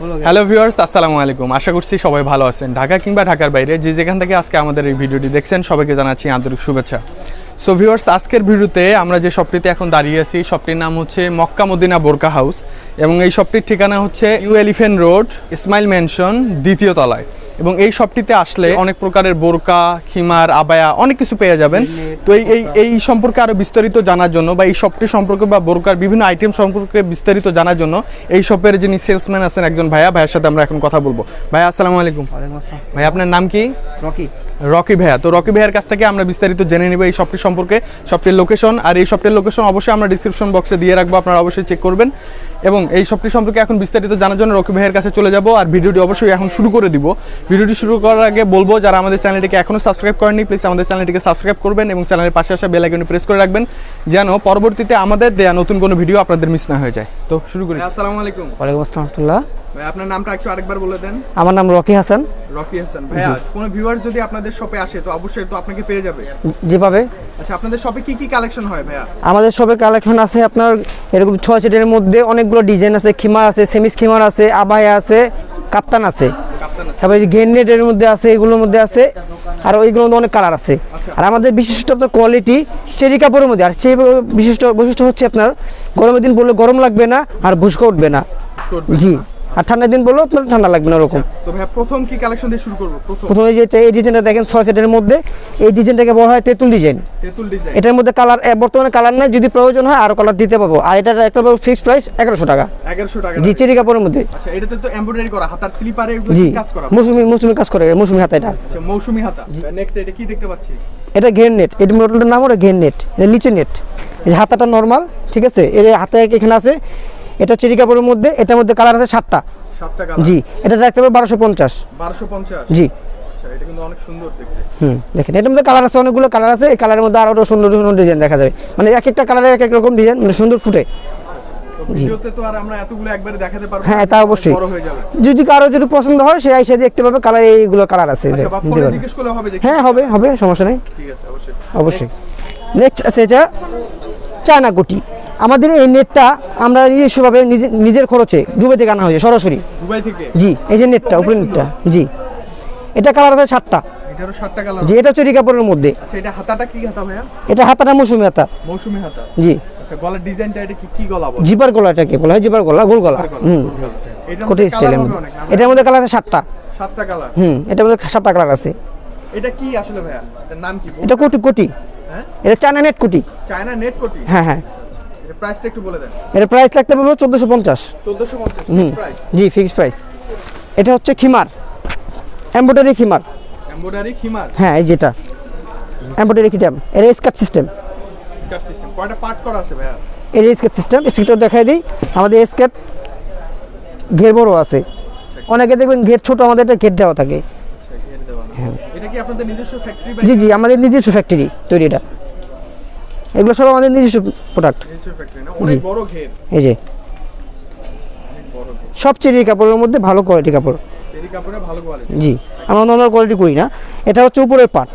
Hello viewers আসসালামু আলাইকুম আশা করছি সবাই ভালো আছেন। ঢাকা কিংবা ঢাকার বাইরে যে যেখান থেকে আজকে আমাদের এই ভিডিওটি দেখছেন, সবাইকে জানাচ্ছি আন্তরিক শুভেচ্ছা। সো ভিউয়ার্স আজকের ভিডিওতে আমরা যে শপটিতে এখন দাঁড়িয়ে আছি, শপটির নাম হচ্ছে মক্কা মদিনা বোরকা হাউস এবং এই শপটির ঠিকানা হচ্ছে ইউ এলিফেন্ট রোড, ইসমাইল ম্যানশন, দ্বিতীয় তলায়। এবং এই শপটিতে আসলে অনেক প্রকারের বোরকা খিমার আবায়া অনেক কিছু পেয়ে যাবেন। তো এই এই এই সম্পর্কে আরও বিস্তারিত জানার জন্য বা এই শপটি সম্পর্কে বা বোরকার বিভিন্ন আইটেম সম্পর্কে বিস্তারিত জানার জন্য এই শপের যিনি সেলসম্যান আছেন একজন ভাইয়া ভাইয়ের সাথে আমরা এখন কথা বলব। ভাইয়া আসসালামু আলাইকুম। ভাই আপনার নাম কি? রকি। রকি ভাইয়া। তো রকি ভাইয়ার কাছ থেকে আমরা বিস্তারিত জেনে নেব এই শপটি সম্পর্কে শপটির লোকেশন আর এই শপটির লোকেশন অবশ্যই আমরা ডিসক্রিপশন বক্সে দিয়ে রাখব আপনারা অবশ্যই চেক করবেন। এবং এই শপটি সম্পর্কে এখন বিস্তারিত জানার জন্য রকি ভাইয়ের কাছে চলে যাব। আর ভিডিওটি অবশ্যই এখন শুরু করে দিব। ভিডিওটি শুরু করার আগে বলব যারা আমাদের চ্যানেলটিকে এখনও সাবস্ক্রাইব করেননি প্লিজ আমাদের চ্যানেলটিকে সাবস্ক্রাইব করবেন এবং চ্যানেলের পাশে আসা বেল আইকনে প্রেস করে রাখবেন যেন পরবর্তীতে আমাদের দেয়া নতুন কোনো ভিডিও আপনাদের মিস না হয়ে যায়। তো শুরু করি। আসসালামু আলাইকুম। ওয়ালাইকুম আসসালাম রহমতুল্লাহ। ভাই আপনার নামটা একটু আরেকবার বলে দেন। আমার নাম রকি হাসান। রকি হাসান। ভাইয়া কোনো ভিউয়ার যদি আপনাদের শপে আসে তো অবশ্যই তো আপনাকে পেয়ে যাবে। যেভাবে। আচ্ছা আপনাদের শপে কি কি কালেকশন হয় ভাইয়া? আমাদের শপে কালেকশন আছে আপনার এরকম ছয় সেটের মধ্যে অনেকগুলো ডিজাইন আছে খিমার আছে সেমিস খিমার আছে আবায়া আছে কাপ্তান আছে। তারপরে গ্রেনেডের মধ্যে আছে এগুলোর মধ্যে আছে আর ওইগুলোর মধ্যে অনেক কালার আছে। আর আমাদের বিশিষ্ট আপনার কোয়ালিটি চেরি কাপড়ের মধ্যে আর সেই বিশিষ্ট বৈশিষ্ট্য হচ্ছে আপনার গরমের দিন বললে গরম লাগবে না আর ভুসকা উঠবে না। জি। আর ঠান্ডার দিন বললেও আপনার ঠান্ডা লাগবে না ওরকম। তো ভাইয়া প্রথম কি কালেকশন দিয়ে শুরু করব? প্রথম। প্রথমে যে এই ডিজাইনটা দেখেন ছয় সেটের মধ্যে। এই ডিজাইনটাকে বলা হয় তেঁতুল ডিজাইন তেতুল ডিজাইন এটার মধ্যে কালার বর্তমানে কালার নাই যদি প্রয়োজন হয় আরও কালার দিতে পারব। আর এটার একটা ফিক্সড প্রাইস এগারোশো টাকা। 1100 টাকা জি চেরি কাপড়ের মধ্যে। আচ্ছা এটাতে তো এমব্রয়ডারি করা হাতার স্লিপারে এগুলো কাজ করা? মৌসুমি মৌসুমি কাজ করে মৌসুমি হাতে এটা। আচ্ছা মৌসুমী হাতা। নেক্সট এটা কি দেখতে পাচ্ছি? এটা ঘের নেট এটা মডেলটার নাম হলো ঘের নেট এটা নিচে নেট এই যে হাতাটা নর্মাল ঠিক আছে? এর হাতে এখানে আছে। এটা চেরি কাপড়ের মধ্যে এটার মধ্যে কালার আছে সাতটা। জি এটা দেখতে হবে বারোশো পঞ্চাশ। 1250 জি। আচ্ছা এটা কিন্তু অনেক সুন্দর দেখতে। হুম দেখেন এটার মধ্যে কালার আছে অনেকগুলো কালার আছে এই কালারের মধ্যে আরও সুন্দর সুন্দর ডিজাইন দেখা যাবে। মানে এক একটা এক এক রকম ডিজাইন মানে সুন্দর ফুটে। ভিডিওতে তো আর আমরা এতগুলো একবারে দেখাতে পারব হ্যাঁ, তা অবশ্যই। বড় হয়ে যাবে। যদি কারও যদি পছন্দ হয় সে এসে দেখতে পাবে কালার এইগুলো কালার আছে। আচ্ছা বা ফোনে জিজ্ঞেস করলে হবে যে হ্যাঁ হবে হবে সমস্যা নেই। ঠিক আছে অবশ্যই। অবশ্যই। নেক্সট আছে এটা চায়না গুটি আমাদের এই নেটটা আমরা নিজস্বভাবে নিজে- নিজের খরচে দুবাই থেকে আনা হয়েছে সরাসরি। দুবাই থেকে? জি এই যে নেটটা উপরে নেটটা জি। এটা কালার আছে সাতটা। জি এটা কাপড়ের মধ্যে। আচ্ছা এটা হাতাটা কি হাতা ভাইয়া? এটা হাতাটা মৌসুমি হাতা। মৌসুমী হাতা। জি। আচ্ছা গলার ডিজাইনটা এটা কি গলা বলে? জিপার গলা এটাকে বলা হয় জিপার গলা গোল গলা। হুম। কোটি স্টাইলের মধ্যে। এটার মধ্যে কালার আছে সাতটা। সাতটা কালার হুম এটার মধ্যে সাতটা কালার আছে। এটা কি আসলে ভাইয়া? এটার নাম কি? এটা কোটি কোটি। হ্যাঁ? এটা চায়না নেট কোটি। চায়না নেট কোটি? হ্যাঁ হ্যাঁ। প্রাইসটা একটু বলে দেন। এর প্রাইস লাগতে পারবে চোদ্দোশো পঞ্চাশ। 1450 হুম। প্রাইস জি ফিক্সড প্রাইস এটা হচ্ছে খিমার। এমব্রয়ডারি খিমার। এমব্রয়ডারি খিমার? হ্যাঁ এই যেটা। এমব্রয়ডারি খিটাম এটা স্কার্ট সিস্টেম স্কার্ট সিস্টেম কয়টা পার্ট করা আছে ভাইয়া? এই যে স্কেট সিস্টেম স্কেটটা দেখাই দিই। আমাদের স্কেট ঘের বড় আছে। অনেকে দেখবেন ঘের ছোট আমাদের এটা ঘের দেওয়া থাকে। আচ্ছা দেওয়া। এটা কি আপনাদের নিজস্ব ফ্যাক্টরি জি জি আমাদের নিজস্ব ফ্যাক্টরি তৈরি এটা এগুলো সব আমাদের নিজস্ব প্রোডাক্ট এই যে। সব চেরি কাপড়ের মধ্যে ভালো কোয়ালিটি কাপড়। জি। আমরা নর্মাল কোয়ালিটি করি না। এটা হচ্ছে উপরের পার্ট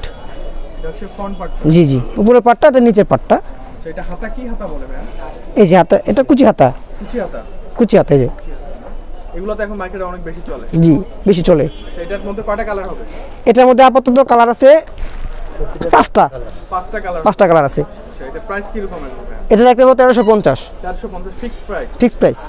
জি জি। উপরের পার্টটা এটা নিচের পার্টটা আচ্ছা এই যে হাতা এটা কুচি হাতা। কুচি হাতা। এই যে। এগুলো তো এখন মার্কেটে অনেক বেশি চলে। জি বেশি চলে। আচ্ছা, এটার মধ্যে কয়টা কালার হবে? এটার মধ্যে আপাতত কালার আছে পাঁচটা। পাঁচটা কালার পাঁচটা কালার আছে। আচ্ছা এটা প্রাইস কি রকম আসবে এটা রাখতে পারব তেরোশো পঞ্চাশ। 450 ফিক্সড প্রাইস ফিক্স প্রাইস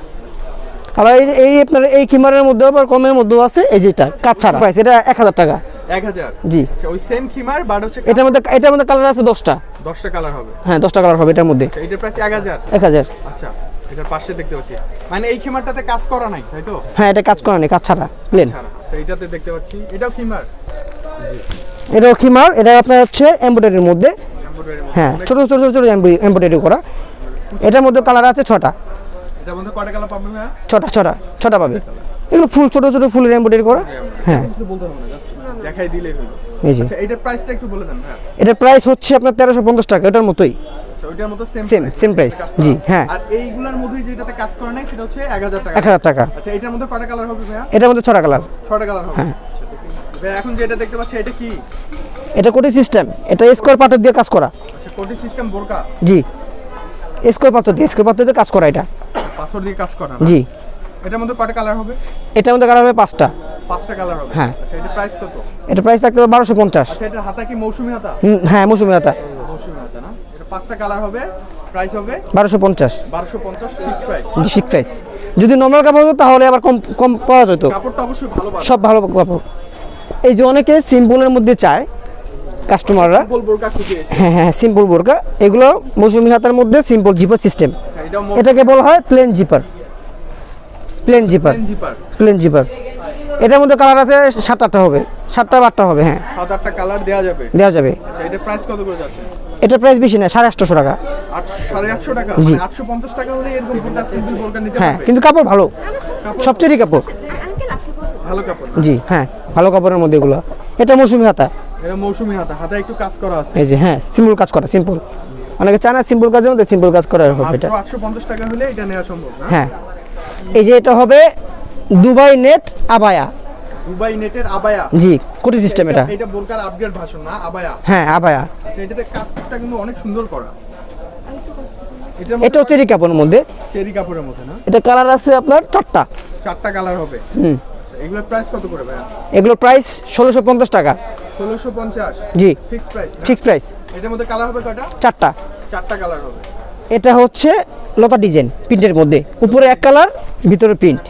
আবার এই আপনার এই কিমারের মধ্যে আবার কমের মধ্যেও আছে এই যেটা কাজ ছাড়া প্রাইস এটা এক হাজার টাকা। 1000 জি। আচ্ছা ওই সেম খিমার বাট হচ্ছে এটার মধ্যে এটার মধ্যে কালার আছে দশটা। 10টা কালার হবে? হ্যাঁ দশটা কালার হবে এটার মধ্যে। আচ্ছা এটার প্রাইস 1000 এক হাজার। আচ্ছা এটার পাশে দেখতে পাচ্ছি। মানে এই খিমারটাতে কাজ করা নাই তাই তো? হ্যাঁ এটা কাজ করা নেই কাজ ছাড়া প্লেন আচ্ছা এইটাতে দেখতে পাচ্ছি। এটাও খিমার? এটাও খিমার এটা আপনার হচ্ছে এমব্রয়ডারির মধ্যে। হ্যাঁ ছোটো ছোটো ছোটো ছোটো এমব্রয়ডারি করা। এটার মধ্যে কালার আছে ছটা। এটার মধ্যে কয়টা কালার পাবে ছটা ছটা ছটা পাবে। এগুলো ফুল ছোটো ছোটো ফুলের এমব্রয়ডারি করা। হ্যাঁ। কিছু বলতে হবে না জাস্ট দেখাই দিলেই হলো। এই যে। আচ্ছা এটার প্রাইসটা একটু বলে দেন এটার প্রাইস হচ্ছে আপনার তেরোশো পঞ্চাশ টাকা এটার মতোই। আচ্ছা ওইটার মতো সেম সেম সেম প্রাইস জি হ্যাঁ। আর এইগুলোর মধ্যে যেটাতে কাজ করে নাই সেটা হচ্ছে 1000 টাকা। এক হাজার টাকা। আচ্ছা এটার মধ্যে কয়টা কালার হবে ভাইয়া? এটার মধ্যে ছটা কালার ছয়টা কালার হবে। হ্যাঁ। আচ্ছা, এখন যেটা দেখতে পাচ্ছি এটা কি? এটা কোটি সিস্টেম এটা স্কোয়ার পাথর দিয়ে কাজ করা। আচ্ছা কোটি সিস্টেম বোরকা? জি। স্কোয়ার পাথর দিয়ে স্কোয়ার পাথর দিয়ে কাজ করা এটা। পাথর দিয়ে কাজ করা না? জি। এটার মধ্যে কয়টা কালার হবে? এটার মধ্যে কালার হবে পাঁচটা। পাঁচটা কালার হবে? হ্যাঁ। আচ্ছা এটা প্রাইস কত? এটা প্রাইস থাকবে বারোশো পঞ্চাশ। আচ্ছা এটার হাতা কি মৌসুমি হাতা? হ্যাঁ মৌসুমি হাতা। মৌসুমি হাতা না? এটা পাঁচটা কালার হবে প্রাইস হবে? বারোশো পঞ্চাশ। বারোশো পঞ্চাশ ফিক্স প্রাইস ফিক্স প্রাইস যদি নর্মাল কাপড় হতো তাহলে আবার কম কম পাওয়া যেত। কাপড়টা অবশ্যই ভালো সব ভালো কাপড়। এই যে অনেকে সিম্পলের মধ্যে চায় কাস্টমাররা হ্যাঁ হ্যাঁ সিম্পল বোরকা এগুলো মৌসুমি হাতার মধ্যে সিম্পল জিপার সিস্টেম এটাকে বলা হয় plain zipper plain zipper plain zipper এটার মধ্যে কালার আছে সাত আটটা হবে। সাতটা আটটা হবে হ্যাঁ। সাত আটটা কালার দেওয়া যাবে। দেওয়া যাবে। আচ্ছা এটা প্রাইস কত করে যাচ্ছে? এটা প্রাইস বেশি না সাড়ে আটশো টাকা? জি। মানে আটশো পঞ্চাশ টাকা হলে এরকম বোরকা সিম্পল বোরকা নিতে হ্যাঁ কিন্তু কাপড় ভালো। সবচেয়ে কাপড়। ভালো কাপড় জি হ্যাঁ ভালো কাপড়ের মধ্যে এগুলো। এটা মৌসুমি হাতা। এটা মৌসুমি হাতা হাতে একটু কাজ করা আছে। এই যে হ্যাঁ সিম্পল কাজ করা সিম্পল। অনেকে চায় না সিম্পল কাজের মধ্যে সিম্পল কাজ করা হবে এটা। মাত্র আটশো পঞ্চাশ টাকা হলে এটা নেওয়া সম্ভব না। হ্যাঁ। এই যে এটা হবে দুবাই নেট আবায়া। দুবাই নেটের আবায়া। জি কোটি সিস্টেম এটা। এটা বোরকার আপডেট ভাষণ না আবায়া। হ্যাঁ আবায়া। আচ্ছা এটাতে কাজটা কিন্তু অনেক সুন্দর করা। এটাও চেরি কাপড়ের মধ্যে। চেরি কাপড়ের মধ্যে না? এটা কালার আছে আপনার চারটা। চারটা কালার হবে। হুম। আচ্ছা এগুলোর প্রাইস কত করে ভাইয়া? এগুলো প্রাইস ষোলোশো পঞ্চাশ টাকা। জি। ফিক্স প্রাইস ফিক্স প্রাইস এটার মধ্যে কালার হবে কয়টা? চারটা। চারটা কালার হবে। এটা হচ্ছে লতা ডিজাইন প্রিন্টের মধ্যে। উপরে এক কালার ভিতরে প্রিন্ট।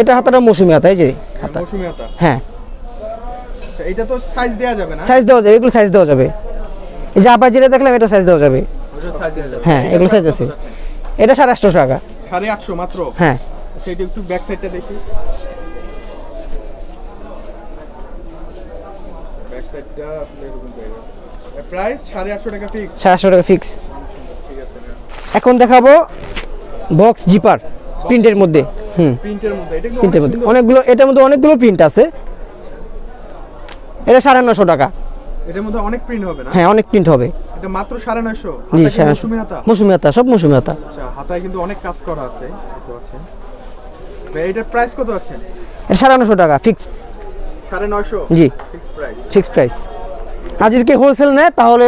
এটা হাতাটা মৌসুমি হাতা এই যে হাতা। মৌসুমি হাতা। হ্যাঁ। আচ্ছা এটা তো সাইজ দেওয়া যাবে না? সাইজ দেওয়া যাবে এগুলো সাইজ দেওয়া যাবে। এই যে আবার যেটা দেখলাম এটা সাইজ দেওয়া যাবে। হ্যাঁ এগুলো সাইজ আছে। এটা সাড়ে আটশোশো টাকা। সাড়ে আটশো মাত্র? হ্যাঁ। আচ্ছা এটা একটু ব্যাক সাইডটা দেখি। সাইডটা আসলে এরকম প্রাইস সাড়ে আটশো টাকা ফিক্স সাড়ে আটশো টাকা ফিক্স ঠিক আছে এখন দেখাবো বক্স জিপার প্রিন্টের মধ্যে। হুম। প্রিন্টের মধ্যে। এটা প্রিন্টের মধ্যে। অনেকগুলো এটার মধ্যে অনেকগুলো প্রিন্ট আছে। এটা সাড়ে নশো টাকা। এটার মধ্যে অনেক প্রিন্ট হবে না? হ্যাঁ অনেক প্রিন্ট হবে। এটা মাত্র সাড়ে জি নশো মৌসুমি হাতা। সব মৌসুমি হাতা। আচ্ছা হাতায় কিন্তু অনেক কাজ করা আছে। এটার প্রাইস কত আছে? সাড়ে নশো টাকা ফিক্স সাড়ে নয়শো জি। ফিক্স প্রাইস আর যদি কেউ হোলসেল নেয় তাহলে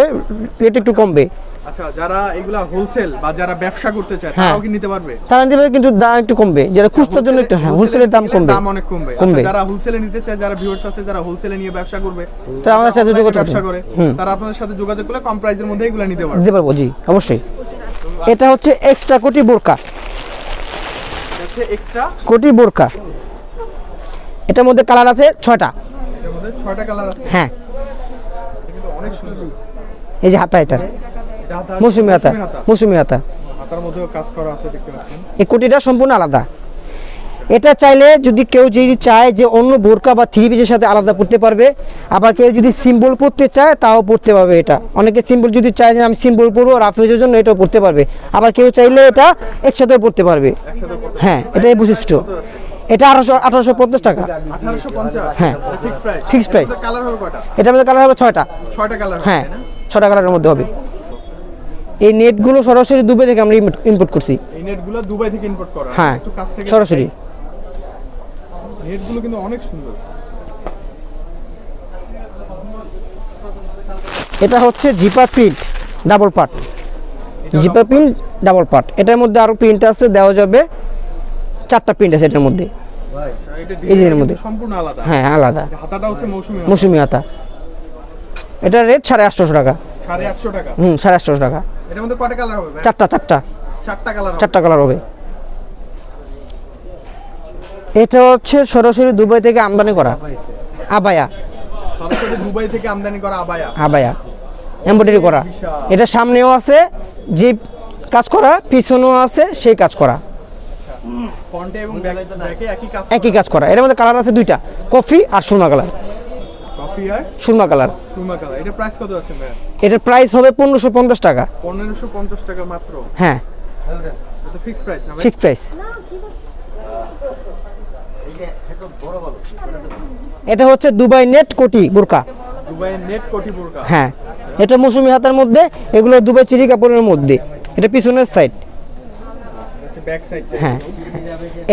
রেট একটু কমবে। আচ্ছা যারা এগুলা হোলসেল বা যারা ব্যবসা করতে চায় হ্যাঁ। তারাও কি নিতে পারবে? তারা দেবে কিন্তু দাম একটু কমবে। যারা খুচরার জন্য একটু হ্যাঁ হোলসেলের দাম কমবে। দাম অনেক কমবে। কমবে। আচ্ছা, যারা হোলসেলে নিতে চায় যারা ভিউয়ার্স আছে যারা হোলসেলে নিয়ে ব্যবসা করবে তো আমাদের সাথে যোগাযোগ ব্যবসা করে তারা আপনাদের সাথে যোগাযোগ করলে কম মধ্যে এগুলা নিতে পারবে। দিতে পারব জি অবশ্যই। এটা হচ্ছে এক্সট্রা কোটি বোরকা। হচ্ছে এক্সট্রা কোটি বোরকা। এটার মধ্যে কালার আছে ছয়টা। হ্যাঁ। এই যে হাতা এটা এটা হাতা মৌসুমি হাতা মৌসুমি হাতা। এই কোটিটা সম্পূর্ণ আলাদা। এটা চাইলে যদি কেউ যদি চায় যে অন্য বোরকা বা থ্রি পিসের সাথে আলাদা পড়তে পারবে আবার কেউ যদি সিম্বল পড়তে চায় তাও পড়তে পারবে এটা। অনেকে সিম্বল যদি চায় যে আমি সিম্বল পরবো রাফেজের জন্য এটাও পড়তে পারবে। আবার কেউ চাইলে এটা একসাথে পড়তে পারবে। হ্যাঁ এটাই বৈশিষ্ট্য। এটা আঠারোশো আঠারোশো পঞ্চাশ টাকা। হ্যাঁ। ফিক্স প্রাইস এটার মধ্যে কালার হবে ছয়টা। ছয়টা কালার হ্যাঁ ছটা কালারের মধ্যে হবে। এই নেটগুলো সরাসরি দুবাই থেকে আমরা ইম্পোর্ট করছি। এই নেটগুলো দুবাই থেকে ইম্পোর্ট করা। হ্যাঁ সরাসরি। নেটগুলো কিন্তু অনেক সুন্দর। এটা হচ্ছে zipper print double part zipper print double part এটার মধ্যে আরও প্রিন্ট আছে দেওয়া যাবে চারটা প্রিন্ট আছে এটার মধ্যে। এই যে এর মধ্যে। সম্পূর্ণ আলাদা। হ্যাঁ আলাদা। হাতাটা হচ্ছে মৌসুমি মৌসুমি হাতা। এটা রেট সাড়ে আটশোশো টাকা। সাড়ে আটশো টাকা। হুম সাড়ে আটশোশো টাকা। এটার মধ্যে কয়টা কালার হবে চারটা চারটা। চারটা কালার চারটা কালার হবে। এটা হচ্ছে সরাসরি দুবাই থেকে আমদানি করা। আবায়া। সরাসরি দুবাই থেকে আমদানি করা আবায়া। আবায়া। এমব্রয়ডারি করা। এটা সামনেও আছে যে কাজ করা পিছনেও আছে সেই কাজ করা। ফ্রন্টে এবং ব্যাকে একই কাজ একই কাজ করা। এর মধ্যে কালার আছে দুইটা কফি আর সুরমা কালার কফি আর সুরমা কালার সুরমা কালার এটা প্রাইস কত আছে ভাই এটার প্রাইস হবে পনেরোশো পঞ্চাশ টাকা। পনেরোশো পঞ্চাশ টাকা মাত্র? হ্যাঁ। এটা ফিক্স প্রাইস না ভাই? ফিক্সড প্রাইস এটা হচ্ছে দুবাই নেট কোটি বোরকা। দুবাইয়ের নেট কোটি বোরকা। হ্যাঁ। এটা মৌসুমি হাতার মধ্যে এগুলো দুবাই চিরি কাপড়ের মধ্যে। এটা পিছনের সাইড হ্যাঁ।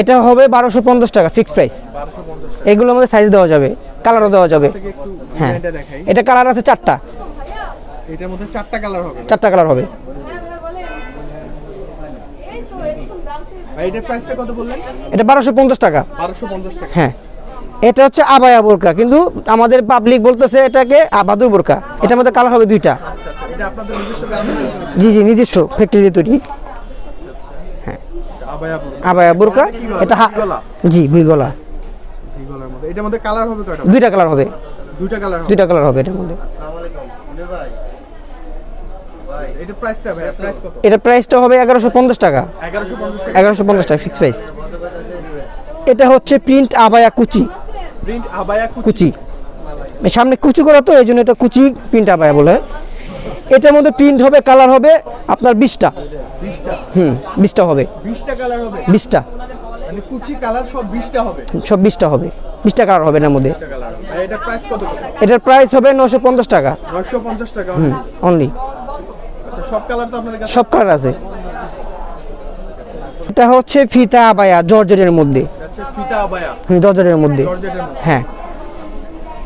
এটা হবে বারোশো পঞ্চাশ টাকা ফিক্সড প্রাইস এগুলোর মধ্যে সাইজ দেওয়া যাবে কালারও দেওয়া যাবে। হ্যাঁ। এটা কালার আছে চারটা। এটার মধ্যে চারটা কালার হবে। চারটা কালার হবে। ভাই প্রাইসটা কত বললেন? এটা বারোশো পঞ্চাশ টাকা। টাকা। হ্যাঁ। এটা হচ্ছে আবায়া বোরকা কিন্তু আমাদের পাবলিক বলতেছে এটাকে আবাদুর বোরকা। এটার মধ্যে কালার হবে দুইটা। আচ্ছা আচ্ছা। জি জি নিজস্ব ফ্যাক্টরি তৈরি। আবায়া বোরকা। এটা? জি ভুই গলা। এই গলার মধ্যে। এটার মধ্যে কালার হবে কয়টা? দুইটা কালার হবে। দুইটা কালার হবে। দুইটা কালার হবে এটার মধ্যে। এটা প্রাইসটা ভাই প্রাইস কত? এটা প্রাইসটা হবে এগারোশো পঞ্চাশ টাকা। এগারোশো পঞ্চাশ টাকা। ফিক্স প্রাইস এটা হচ্ছে প্রিন্ট আবায়া কুচি। প্রিন্ট আবায়া কুচি। কুচি। সামনে কুচি করা তো এই জন্য এটা কুচি প্রিন্ট আবায়া বলে। এটার মধ্যে প্রিন্ট হবে কালার হবে আপনার বিশটা। বিশটা? হুম বিশটা হবে। বিশটা কালার হবে? বিশটা। মানে কালার সব বিশটা হবে? বিশটা কালার হবে এটার মধ্যে। এটার প্রাইস হবে নশো পঞ্চাশ টাকা। টাকা অনলি আচ্ছা সব কালার আছে। এটা হচ্ছে ফিতা আবায়া জর্জেটের মধ্যে। হুম, জর্জেটের মধ্যে। হ্যাঁ।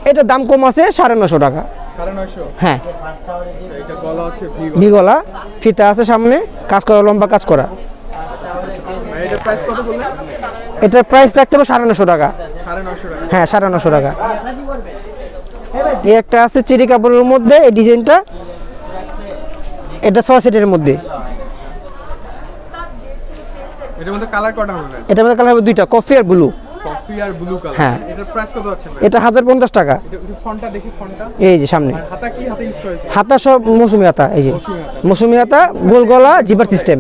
এটার দাম কম আছে সাড়ে নশো টাকা। হ্যাঁ। আচ্ছা এটা গলা ফিতা আছে সামনে কাজ করা লম্বা কাজ করা। এটার প্রাইস রাখতে হবে সাড়ে নশো টাকা। হ্যাঁ সাড়ে নশো টাকা। এই একটা আছে চেরি কাপড়ের মধ্যে এই ডিজাইনটা। এটা ছয় সেটের মধ্যে। এটার মধ্যে কালার কটা হবে এটার মধ্যে কালার হবে দুইটা কফি আর ব্লু। কফি আর ব্লু কালার হ্যাঁ। এটার প্রাইস কত আছে এটা হাজার পঞ্চাশ টাকা। এটা এটা ফন্টটা দেখি ফন্টটা এই যে সামনে। হাতা কি? হাতে ইউজ করেছে হাতা সব মৌসুমি হাতা এই যে। মৌসুমি হাতা। গোল গলা জিপার সিস্টেম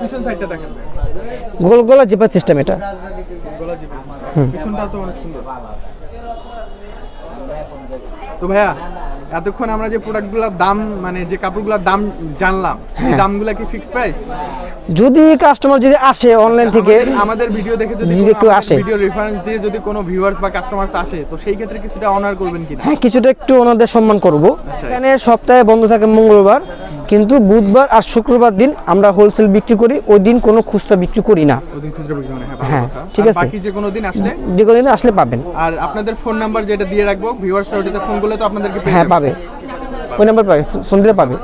পিছন সাইডটা দেখেন গোল গলা জিপার সিস্টেম এটা। গলা জিপে পিছনটা তো অনেক সুন্দর। তো ভাইয়া এতক্ষণ আমরা যে প্রোডাক্টগুলোর দাম মানে যে কাপড়গুলোর দাম জানলাম এই দামগুলো কি ফিক্সড প্রাইস যদি কাস্টমার যদি আসে অনলাইন থেকে আমাদের ভিডিও দেখে যদি একটু কেউ আসে। ভিডিও রেফারেন্স দিয়ে যদি কোনো ভিউয়ার্স বা কাস্টমার্স আসে তো সেই ক্ষেত্রে কিছুটা অনার করবেন কিনা? হ্যাঁ কিছুটা একটু ওনাদের সম্মান করব। এখানে সপ্তাহে বন্ধ থাকে মঙ্গলবার। কিন্তু বুধবার আর শুক্রবার দিন আমরা হোলসেল বিক্রি করি ওই দিন কোনো খুচরা বিক্রি করি না। হ্যাঁ হ্যাঁ। ঠিক আছে। যে কোনো দিন আসলে? যে কোনো দিন আসলে পাবেন। আর আপনাদের ফোন নাম্বার যেটা দিয়ে রাখব ভিউয়ার্স ওটাতে ফোন করলে তো আপনাদেরকে হ্যাঁ পাবে। ওই নাম্বার পাবে ফোন দিলে পাবে।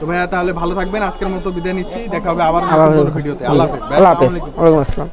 তো ভাইয়া তাহলে ভালো থাকবেন আজকের মতো বিদায় নিচ্ছি দেখা হবে আবার আবার ভিডিওতে আল্লাহ হাফেজ। আল্লাহ হাফেজ। ওয়ালাইকুম আসসালাম।